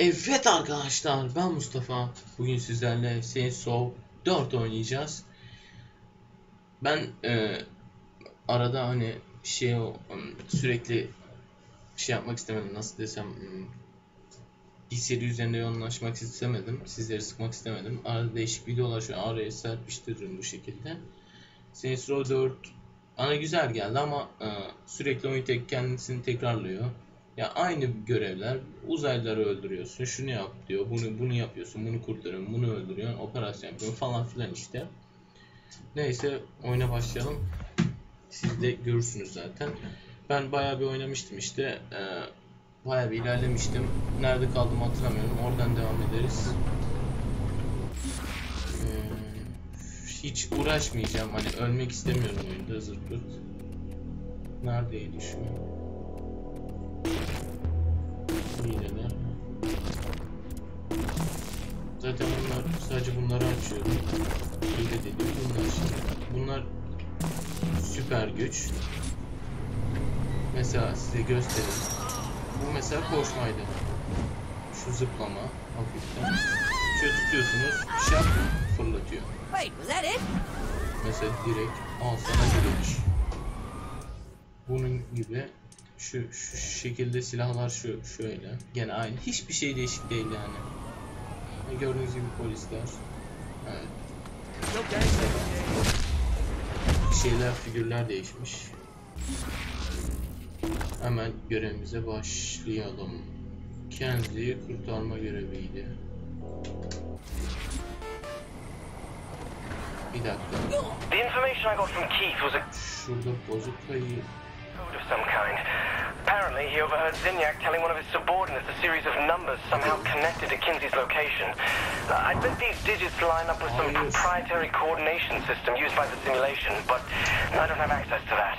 Evet arkadaşlar ben Mustafa. Bugün sizlerle Row 4 oynayacağız. Ben e, arada hani şey sürekli şey yapmak istemedim nasıl desem bir seri üzerinde yoğunlaşmak istemedim. Sizleri sıkmak istemedim. Arada değişik videolar şu araya serpiştiririm bu şekilde. Row 4 bana güzel geldi ama e, sürekli oyun tek kendisini tekrarlıyor. Ya aynı görevler. Uzaylıları öldürüyorsun. Şunu yap diyor. Bunu bunu yapıyorsun. Bunu kurtarıyorsun. Bunu öldürüyorsun. Operasyon yapıyorsun falan filan işte. Neyse oyuna başlayalım. Siz de görürsünüz zaten. Ben bayağı bir oynamıştım işte. Ee, bayağı bir ilerlemiştim. Nerede kaldım hatırlamıyorum. Oradan devam ederiz. Ee, hiç uğraşmayacağım. Hani ölmek istemiyorum oyunda zırt pırt. Neredeydi şu? Hileler. Zaten bunlar sadece bunları açıyorum. Hile dediğim bunlar şimdi. Bunlar süper güç. Mesela size göstereyim. Bu mesela koşmaydı. Şu zıplama hafiften. Şöyle tutuyorsunuz, şap fırlatıyor. Wait, was that it? Mesela direkt al sana direkt. Bunun gibi şu, şu şekilde silahlar şu şöyle. Gene aynı. Hiçbir şey değişik değil yani. Gördüğünüz gibi polisler. Evet. Şeyler, figürler değişmiş. Hemen görevimize başlayalım. Kenzie'yi kurtarma göreviydi. Bir dakika. Şurada bozuk kayı. Code of some kind. Apparently, he overheard Zinyak telling one of his subordinates a series of numbers somehow connected to Kinsey's location. Uh, I bet these digits line up with some Oh, proprietary coordination system used by the simulation, but I don't have access to that.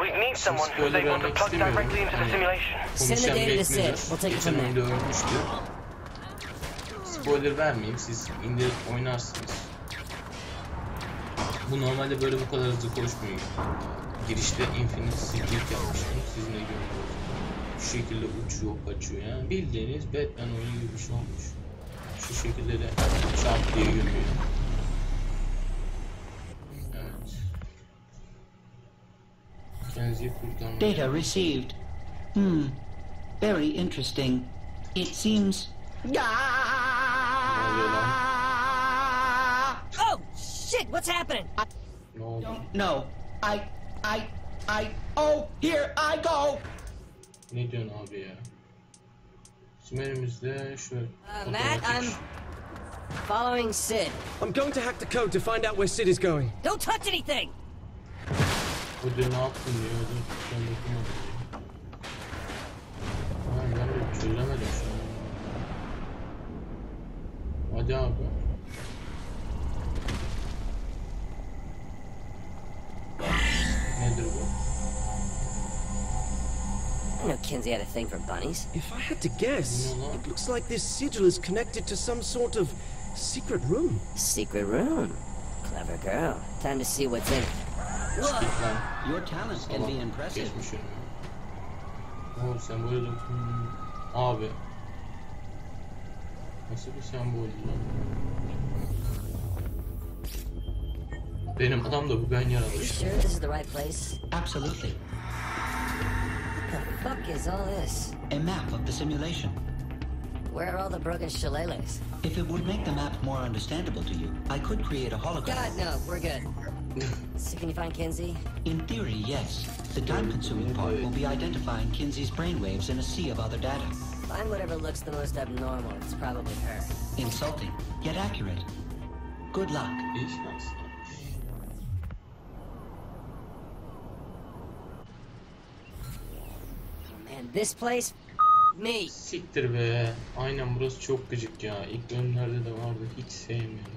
We need someone who's spoiler able to plug directly into the simulation. Send the data to Sid. bekliyorlar. We'll take it from there. Spoiler vermeyeyim siz indirip oynarsınız. Bu normalde böyle bu kadar hızlı koşmuyor. Girişte Infinite Secret yapmıştım. Sizin de gördüğünüz gibi. Şu şekilde uçuyor, kaçıyor yani. Bildiğiniz Batman oyunu gibi bir şey olmuş. Şu şekilde de çarp diye gömüyor. Evet. Kendinizi kurtarmaya Data received. Hmm. Very interesting. It seems. Oh, shit, what's happening? Oldu? Don't know. I. I. I. Oh, here I go! Ne diyorsun abi ya? Bizim elimizde şöyle Uh, Matt, I'm otomatik following Sid. I'm going to hack the code to find out where Sid is going. Don't touch anything! bu diyor ne yaptın diyor. Dur, Ben dokumadım diyor. Ha ben de çözemedim şu an. Hadi abi. Know Kinsey had a thing for bunnies. If I had to guess, You know what? it looks like this sigil is connected to some sort of secret room. Secret room. Clever girl. Time to see what's in it. Whoa! Git lan. Your talents can be Salak. impressive. Geçmiş önüme. Oo sembol de... Hmm. Abi. Nasıl bir sembol lan? Benim adam da bu ben Are you sure this is the right place? Absolutely. What the fuck is all this? A map of the simulation. Where are all the broken shillelaghs? If it would make the map more understandable to you, I could create a hologram. God, no, we're good. So can you find Kinsey? In theory, yes. The time-consuming part will be identifying Kinsey's brainwaves in a sea of other data. Find whatever looks the most abnormal. It's probably her. Insulting, yet accurate. Good luck. İyi şans. Oh, man, this place? Me. Siktir be. Aynen burası çok gıcık ya. İlk bölümlerde de vardı. Hiç sevmiyorum.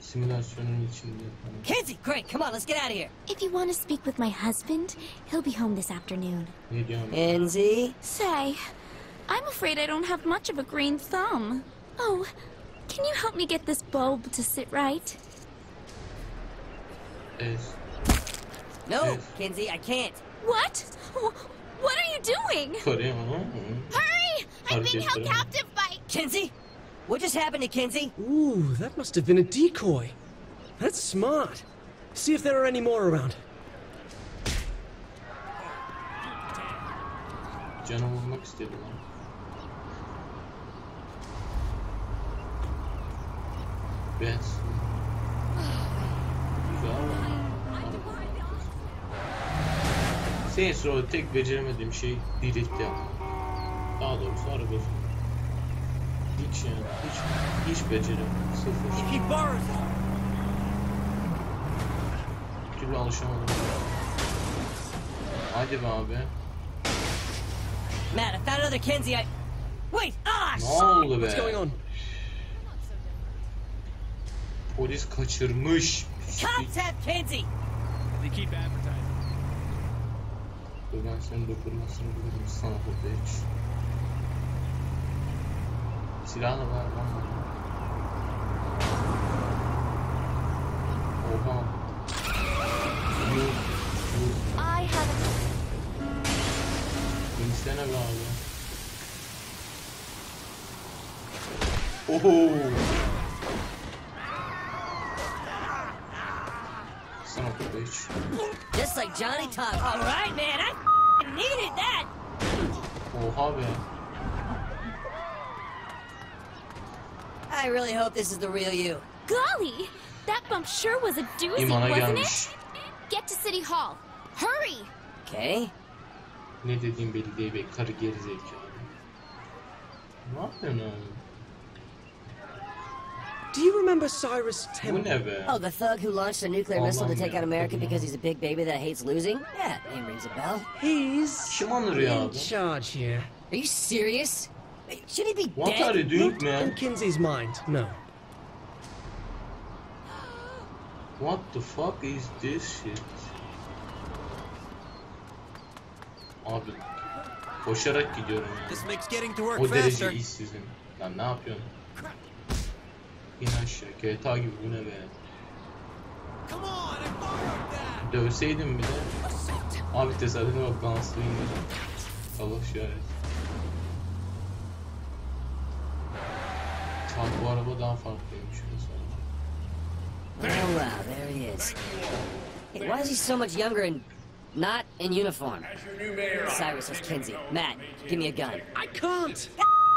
Simülasyonun içinde falan. Kinsey, great, come on, let's get out of here. If you want to speak with my husband, he'll be home this afternoon. Ne diyorum? Kinsey? Say, I'm afraid I don't have much of a green thumb. Oh, can you help me get this bulb to sit right? Ez. No, Yes. Kinsey, I can't. What? Oh, Wh- What are you doing? Karıya mı? Hurry! I'm being held captive by Kinsey? What just happened to Kinsey? Ooh, that must have been a decoy. That's smart. See if there are any more around. General vurmak istedi lan. Evet. Saints Row'da tek beceremediğim şey drift yapmak. Daha doğrusu araba sürmek. Hiç yani, hiç, hiç beceremiyorum. Sıfır. Bir türlü alışamadım. Hadi be abi. Matt, I found another Kinsey. I. Wait! Ah! Ne oldu What's going be? on? Polis kaçırmış. Cops have Kinsey! They keep advertising. Ben senin dokunmasını bilirim sana burada hiç. Silahla var lan. Oha. Yuh. Yuh. I have İnsene be abi. Oho. Sana burada hiç. Just like Johnny Talk. All right, man. I needed that. Oha be. I really hope this is the real you. golly! That bump sure was a doozy, İmana wasn't gelmiş. it? Get to City Hall. Hurry! Okay. Ne dediğim belli değil be karı geri zekalı. Ne yapıyorsun abi? Do you remember Cyrus Bu Temple? ne be? Oh, the thug who launched a nuclear oh missile to take out America kadın because he's a big baby that hates losing? Yeah, name rings a bell. He's Kim anırıyor in abi? charge here. Are you serious? Should he be What dead? are you doing Not man? in Kinsey's mind, no. What the fuck is this shit? Abi koşarak gidiyorum ya. This makes getting to work oh, O derece faster. işsizim. Lan ne yapıyorsun? İn aşağı. GTA gibi bu ne be? Come on, I borrowed that. Dövseydim bir de. Abi tesadüfe bak danslıyım ya. Allah şahit. Bak bu araba daha farklıymış mesela. Oh, wow, there he is. Hey, why is he so much younger and not in uniform? Cyrus is Kinsey. Matt, give me a gun. I can't!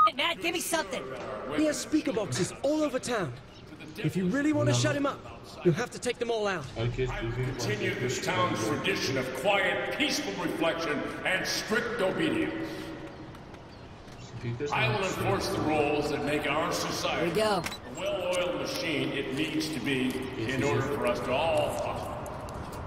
Hey, Matt, give me something. He has speaker boxes all over town. If you really want to shut him up, you'll have to take them all out. Herkes düzgün continue this town's tradition of quiet, peaceful reflection and strict obedience. I will enforce the rules that make our Here we society go. the well-oiled machine it needs to be in order for us to all prosper.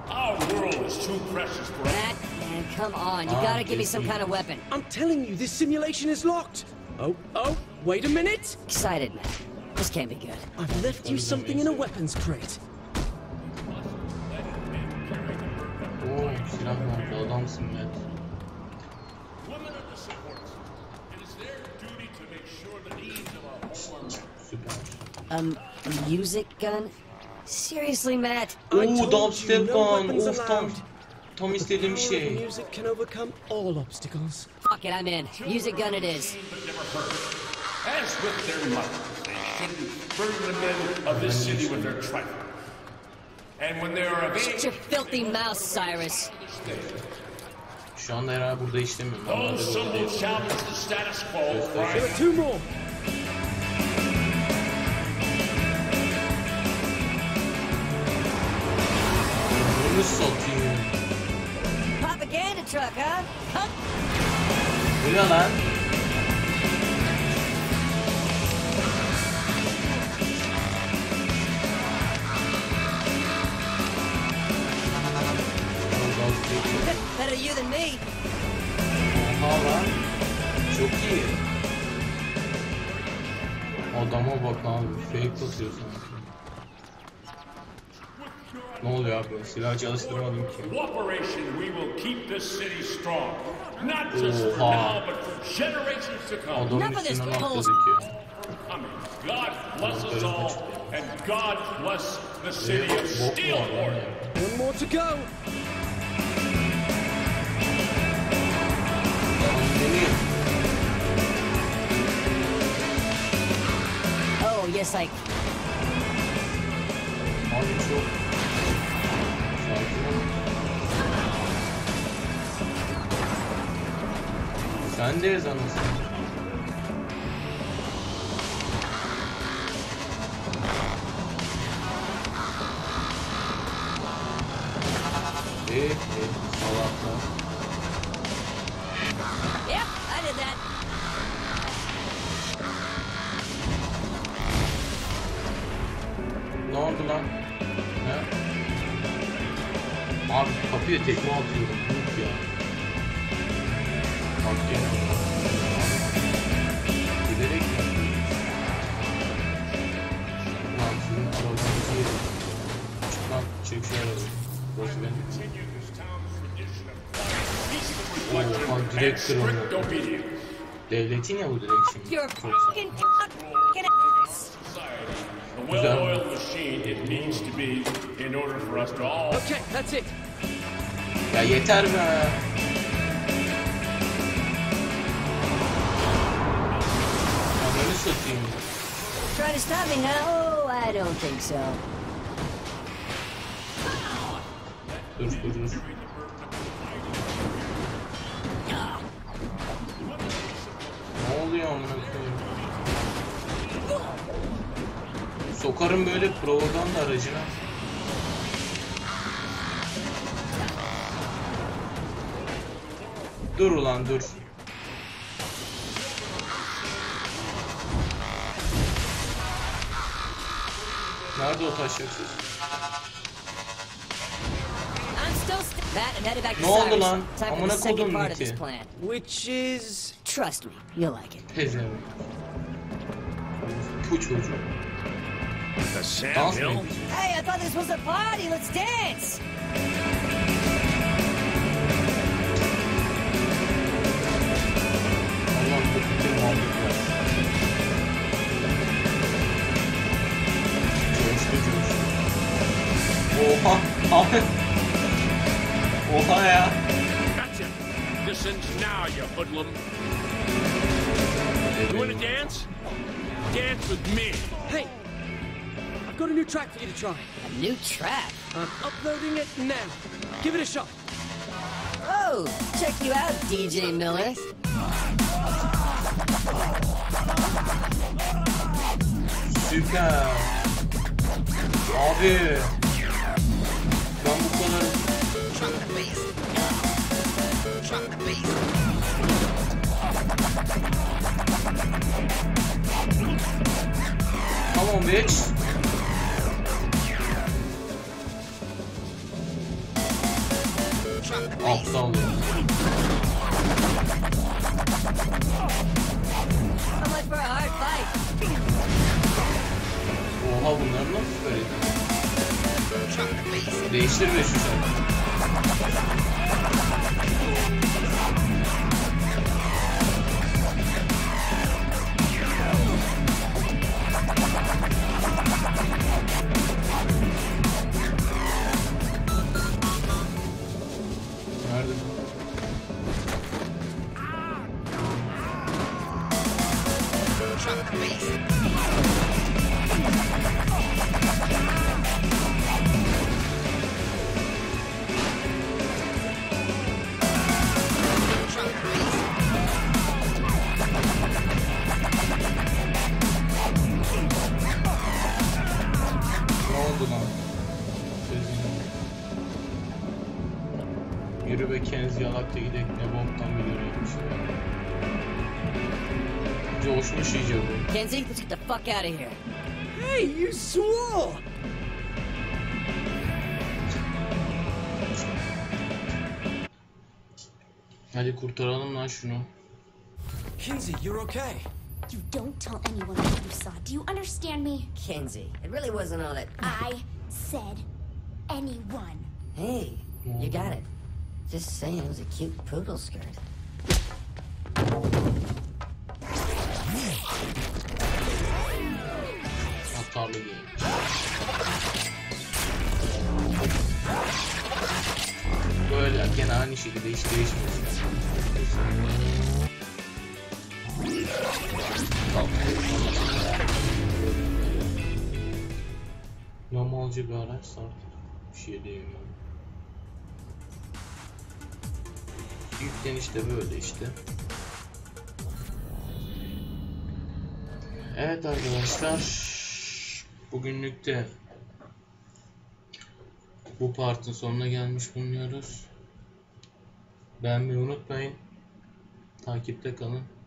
Our world is too precious for us. Matt, man, come on. You Ah, gotta give me some kind of weapon. I'm telling you, this simulation is locked. Oh, oh, wait a minute. Excited, Matt. This can't be good. I've left you something in a weapons crate. Oo silah nerede adamsın Matt. Women are the supports. It is their duty to make sure the needs of our homeland Süper. Um, music gun? Seriously, Matt? I Oo told you, dubstep no gun. weapons Of tam allowed. tam istediğim Power şey. music can overcome all obstacles. Fuck it, I'm in. Music gun it is. but never heard. As with their mothers, they shouldn't burden the men of this city with their trifle. And when they are of Shut your filthy mouth, Cyrus. Şu anda herhalde burada işlemiyorum. Normalde those some burada will challenge the status quo, There crying, are two more. Bunu satayım. Propaganda truck, huh? Huh? Bu ne lan? Better you than me. Oha lan. Çok iyi. Adama bak abi. Fake atıyor sanki. Ne oluyor abi? Silah çalıştırmadım ki. cooperation, we will keep this city strong. Not just for now, but for generations to come. Adamın Enough of this üstüne bullshit. atladık ya. Coming. God bless us all, and God bless the city of Bok mu var Steelport. One more to go. Deneyim. just like Abi çok Sen de ez anasını. Eh eh salaklar. Yep, I did that. Ne oldu lan? He? Abi kapıya tekme atıyorum. Yok ya. Direkt Strict kırıldı. obedience. Devletin ya bu direkt şimdi. You're Çok sağ ol. Satayım. Trying to stop me now? Oh, I don't think so. Dur dur dur. Ne oluyor amına koyayım? Sokarım böyle propaganda aracına. Dur ulan dur. Nerede o taşaksız? I'm still st Matt, I'm headed back to Ne oldu Cyrus. lan? Time for Amına the second kodum part of Nick'i. this plan. Which is. Trust me, you'll like it. Pezevenk. Bu çocuğu. The Sam Dans mı Hill? Hey, I thought this was a party. Let's dance. Abi. Oha ya. Gotcha. This ends now, you hoodlum. You want to dance? Dance with me. Hey! I've got a new track for you to try. A new track. I'm uploading it now. Give it a shot. Oh, check you out, DJ Miller. Süper. Abi. Come on, bitch. Aptal ya. Oha bunlar nasıl böyle? Değiştirme şu şarkı. Ne oldu lan? Sözünü. Yürü be Kenz yalak da gidek ne boktan bir yürüymüş ya. Coşmuş iyice bu. Kenzie, let's get the fuck out of here. Hey, you swore! Hadi kurtaralım lan şunu. Kinsey, you're okay. You don't tell anyone what you saw. Do you understand me? Kenzie, it really wasn't all that. I said anyone. Hey, you got it. Just saying it was a cute poodle skirt. Atarlı giymiş. Böyle gene aynı şekilde hiç değişmiyor. Yabancı bir araç artık bir şey diyeyim ben. Yükleniş de böyle işte. Evet arkadaşlar bugünlük de bu partın sonuna gelmiş bulunuyoruz. Beğenmeyi unutmayın. Takipte kalın.